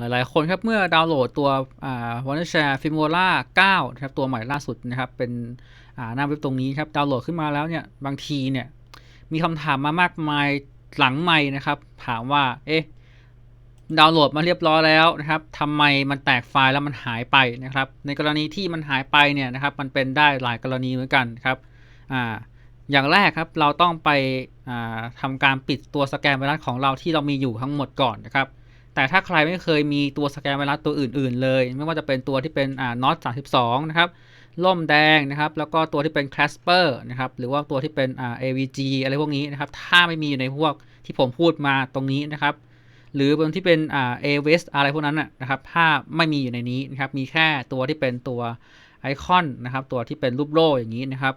หลายๆ คนครับเมื่อดาวน์โหลดตัววอ่า Wondershare Filmora 9นะครับตัวใหม่ล่าสุดนะครับเป็นหน้าเว็บตรงนี้ครับดาวน์โหลดขึ้นมาแล้วเนี่ยบางทีเนี่ยมีคำถามมามากมายหลังใหม่นะครับ ถามว่าเอ๊ะดาวน์โหลดมาเรียบร้อยแล้วนะครับทำไมมันแตกไฟล์แล้วมันหายไปนะครับ ในกรณีที่มันหายไปเนี่ยนะครับ มันเป็นได้หลายกรณีเหมือนกันครับอ่าอย่างแรกครับเราต้องไปอ่าทำการปิดตัวสแกนไวรัสของเราที่เรามีอยู่ทั้งหมดก่อนนะครับ แต่ถ้าใครไม่เคยมีตัวสแกนไวรัสตัวอื่น ๆ เลย ไม่ว่าจะเป็นตัวที่เป็นอ่า NOT 32 นะครับล่มแดงนะครับ แล้วก็ตัวที่เป็น Clasper นะครับ หรือว่าตัวที่เป็นอ่า AVG อะไรพวกนี้นะครับ ถ้าไม่มีอยู่ในพวกที่ผมพูดมาตรงนี้นะครับ หรือบนที่เป็นอ่า AVS อะไรพวกนั้นนะครับ ถ้าไม่มีอยู่ในนี้นะครับ มีแค่ตัวที่เป็นตัวไอคอนนะครับ ตัวที่เป็นรูปโล่อย่างนี้นะครับ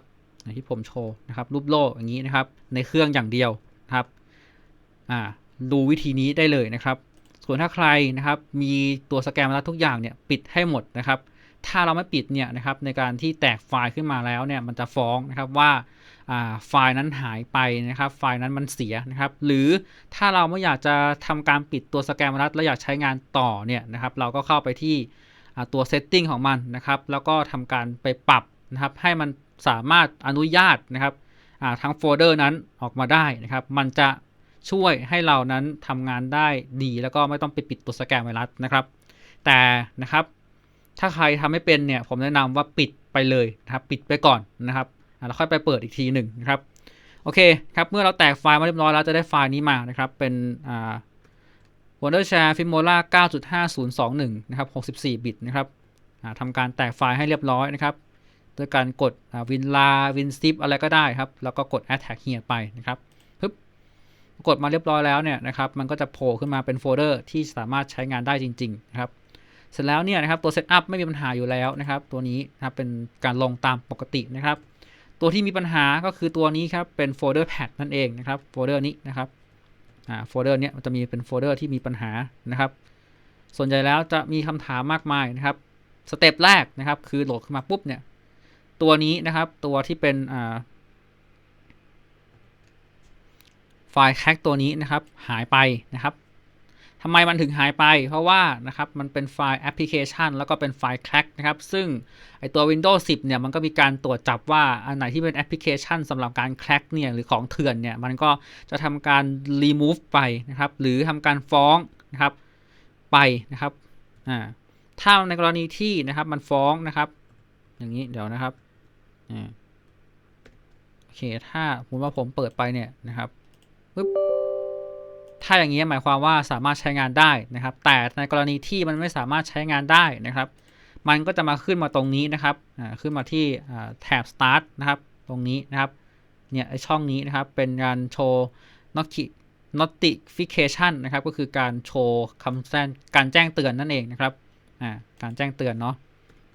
ที่ผมโชว์นะครับ รูปโล่อย่างนี้นะครับ ในเครื่องอย่างเดียวนะครับ อ่า ดูวิธีนี้ได้เลยนะครับ ส่วนถ้าใครนะครับมีตัวสแกนมาแล้วทุกอย่างเนี่ยปิดให้หมดนะครับ ถ้าเราไม่ปิดเนี่ยนะครับในการที่แตกไฟล์ขึ้นมาแล้วเนี่ยมันจะฟ้องนะครับว่าไฟล์นั้นหายไปนะครับ ไฟล์นั้นมันเสียนะครับ หรือถ้าเราไม่อยากจะทำการปิดตัวสแกนมาแล้วแล้วอยากใช้งานต่อเนี่ยนะครับ เราก็เข้าไปที่ตัว setting ของมันนะครับ แล้วก็ทำการไปปรับนะครับ ให้มันสามารถอนุญาตนะครับทั้งโฟลเดอร์นั้นออกมาได้นะครับ มันจะ ช่วยให้เรานั้นทำงานได้ดีแล้วก็ไม่ต้องไปปิดตัวสแกนไวรัสนะครับ แต่นะครับถ้าใครทำไม่เป็นเนี่ยผมแนะนำว่าปิดไปเลยนะครับปิดไปก่อนนะครับแล้วค่อยไปเปิดอีกทีหนึ่งนะครับโอเคครับเมื่อเราแตกไฟล์มาเรียบร้อยแล้วจะได้ไฟล์นี้มานะครับเป็นอ่า Wondershare Filmora 9.5021 นะครับ 64 บิตนะครับทำการแตกไฟล์ให้เรียบร้อยนะครับด้วยการกด WinRAR WinZip อะไรก็ได้ครับ แล้วก็กด Attack here ไปนะครับ กดมาเรียบร้อยแล้วเนี่ยนะครับมันก็จะโผล่ขึ้นมาเป็นโฟลเดอร์ที่สามารถใช้งานได้จริงๆนะครับเสร็จแล้วเนี่ยนะครับตัว Setup ไม่มีปัญหาอยู่แล้วนะครับตัวนี้นะครับเป็นการลงตามปกตินะครับ ตัวที่มีปัญหาก็คือตัวนี้ครับเป็นโฟลเดอร์แพดนั่นเองนะครับโฟลเดอร์นี้นะครับอ่าโฟลเดอร์เนี้ยมันจะมีเป็นโฟลเดอร์ที่มีปัญหานะครับ ส่วนใหญ่แล้วจะมีคำถามมากมายนะครับสเต็ปแรกนะครับคือโหลดขึ้นมาปุ๊บเนี่ยตัวนี้นะครับตัวที่เป็นอ่า ไฟล์แคคตัวนี้นะครับหายไปนะครับทำไมมันถึงหายไป เพราะว่านะครับมันเป็นไฟล์แอปพลิเคชัน แล้วก็เป็นไฟล์แคคนะครับ ซึ่งไอตัว Windows 10 เนี่ยมันก็มีการตรวจจับว่าอันไหนที่เป็นแอปพลิเคชันสำหรับการแคคเนี่ยหรือของเถื่อนเนี่ยมันก็จะทำการ remove ไปนะครับ หรือทำการฟ้องนะครับไปนะครับอ่าถ้าในกรณีที่นะครับมันฟ้องนะครับ อย่างนี้เดี๋ยวนะครับอ่าโอเคถ้าสมมติว่าผมเปิดไปเนี่ยนะครับ ปึ๊บถ้าอย่างนี้หมายความว่าสามารถใช้งานได้นะครับ แต่ในกรณีที่มันไม่สามารถใช้งานได้นะครับ มันก็จะมาขึ้นมาตรงนี้นะครับขึ้นมาที่แถบ start นะครับ ตรงนี้นะครับ เนี่ยช่องนี้นะครับ เป็นการโชว์ notification นะครับ ก็คือการโชว์คำแจ้งการแจ้งเตือนนั่นเองนะครับการแจ้งเตือนเนาะ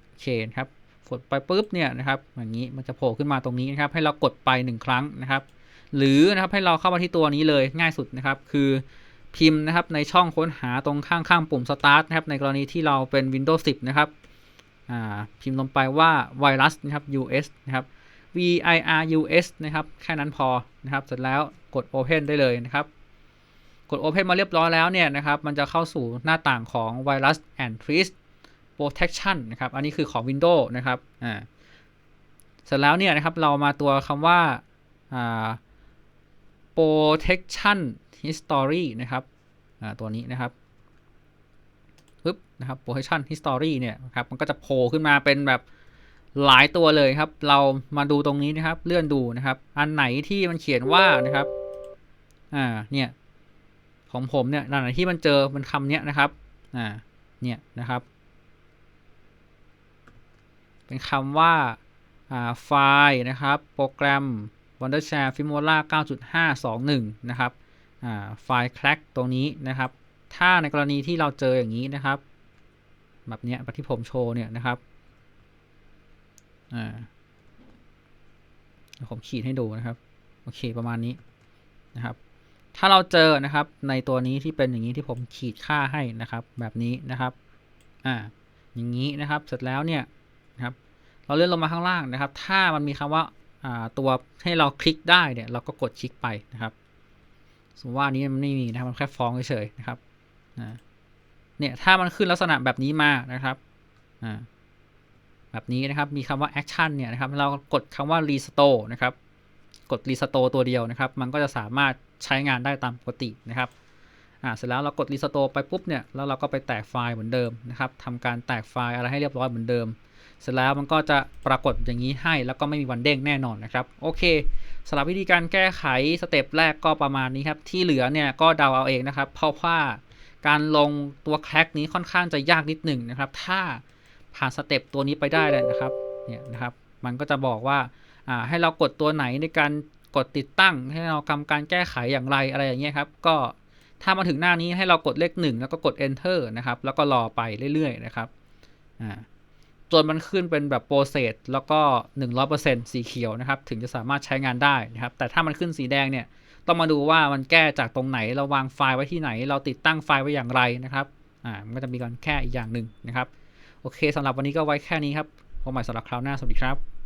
โอเคครับ กดไปปุ๊บเนี่ยนะครับ อย่างนี้มันจะโผล่ขึ้นมาตรงนี้นะครับ ให้เรากดไป 1 ครั้งนะครับ หรือนะครับให้เราเข้ามาที่ตัวนี้เลยง่ายสุดนะครับ คือพิมพ์นะครับในช่องค้นหาตรงข้างๆปุ่ม start นะครับในกรณีที่เราเป็น Windows 10 นะครับพิมพ์ลงไปว่าไวรัสนะครับ US นะครับ virus นะครับ แค่นั้นพอนะครับ เสร็จแล้วกด Open ได้เลยนะครับ กด Open มาเรียบร้อยแล้วเนี่ยนะครับ มันจะเข้าสู่หน้าต่างของ Virus and t r e a t Protection นะครับ อันนี้คือของ Windows นะครับ อ่า เสร็จแล้วเนี่ยนะครับ เรามาตัวคำว่า อ่า protection history นะครับตัวนี้นะครับปึ๊บนะครับ protection history เนี่ยครับมันก็จะโผล่ขึ้นมาเป็นแบบหลายตัวเลยครับ เรามาดูตรงนี้นะครับ เลื่อนดูนะครับ อันไหนที่มันเขียนว่านะครับ อ่า เนี่ย ของผมเนี่ย อันไหนที่มันเจอมันคำเนี้ยนะครับ อ่า เนี่ยนะครับ เป็นคำว่า อ่า ไฟล์นะครับ โปรแกรม Wondershare Filmora 9.521 นะครับไฟล์ crack ตรงนี้นะครับ ถ้าในกรณีที่เราเจออย่างนี้นะครับ แบบนี้แบบที่ผมโชว์เนี่ยนะครับผมขีดให้ดูนะครับ โอเคประมาณนี้นะครับ ถ้าเราเจอนะครับในตัวนี้ที่เป็นอย่างนี้ที่ผมขีดค่าให้นะครับ แบบนี้นะครับอ่าอย่างนี้นะครับ เสร็จแล้วเนี่ยนะครับ เราเลื่อนลงมาข้างล่างนะครับ ถ้ามันมีคำว่า ตัวให้เราคลิกได้เนี่ยเราก็กดคลิกไปนะครับสมมติว่านี้มันไม่มีนะครับมันแค่ฟ้องเฉยๆนะครับเนี่ยถ้ามันขึ้นลักษณะแบบนี้มานะครับแบบนี้นะครับมีคำว่า action เนี่ยนะครับเรากดคำว่า restore นะครับกด restore ตัวเดียวนะครับ มันก็จะสามารถใช้งานได้ตามปกตินะครับอ่าเสร็จแล้วเรากด restore ไปปุ๊บเนี่ยแล้วเราก็ไปแตกไฟล์เหมือนเดิมนะครับทำการแตกไฟล์อะไรให้เรียบร้อยเหมือนเดิม เสร็จแล้วมันก็จะปรากฏอย่างนี้ให้แล้วก็ไม่มีวันเด้งแน่นอนนะครับ โอเคสำหรับวิธีการแก้ไขสเต็ปแรกก็ประมาณนี้ครับ ที่เหลือเนี่ยก็เดาเอาเองนะครับ เพราะว่าการลงตัวแคร็กนี้ค่อนข้างจะยากนิดหนึ่งนะครับ ถ้าผ่านสเต็ปตัวนี้ไปได้เลยนะครับ เนี่ยนะครับ มันก็จะบอกว่าอ่าให้เรากดตัวไหนในการกดติดตั้ง ให้เราทำการแก้ไขอย่างไรอะไรอย่างเงี้ยครับ ก็ถ้ามาถึงหน้านี้ให้เรากดเลขหนึ่งแล้วก็กด enter นะครับ แล้วก็รอไปเรื่อยๆนะครับ อ่า จนมันขึ้นเป็นแบบโปรเซสแล้วก็ 100%สีเขียวนะครับ ถึงจะสามารถใช้งานได้นะครับ แต่ถ้ามันขึ้นสีแดงเนี่ย ต้องมาดูว่ามันแก้จากตรงไหน เราวางไฟล์ไว้ที่ไหน เราติดตั้งไฟล์ไว้อย่างไรนะครับ อ่า มันก็จะมีการแค่อีกอย่างหนึ่งนะครับ โอเคสำหรับวันนี้ก็ไว้แค่นี้ครับพบใหม่สำหรับคราวหน้า สวัสดีครับ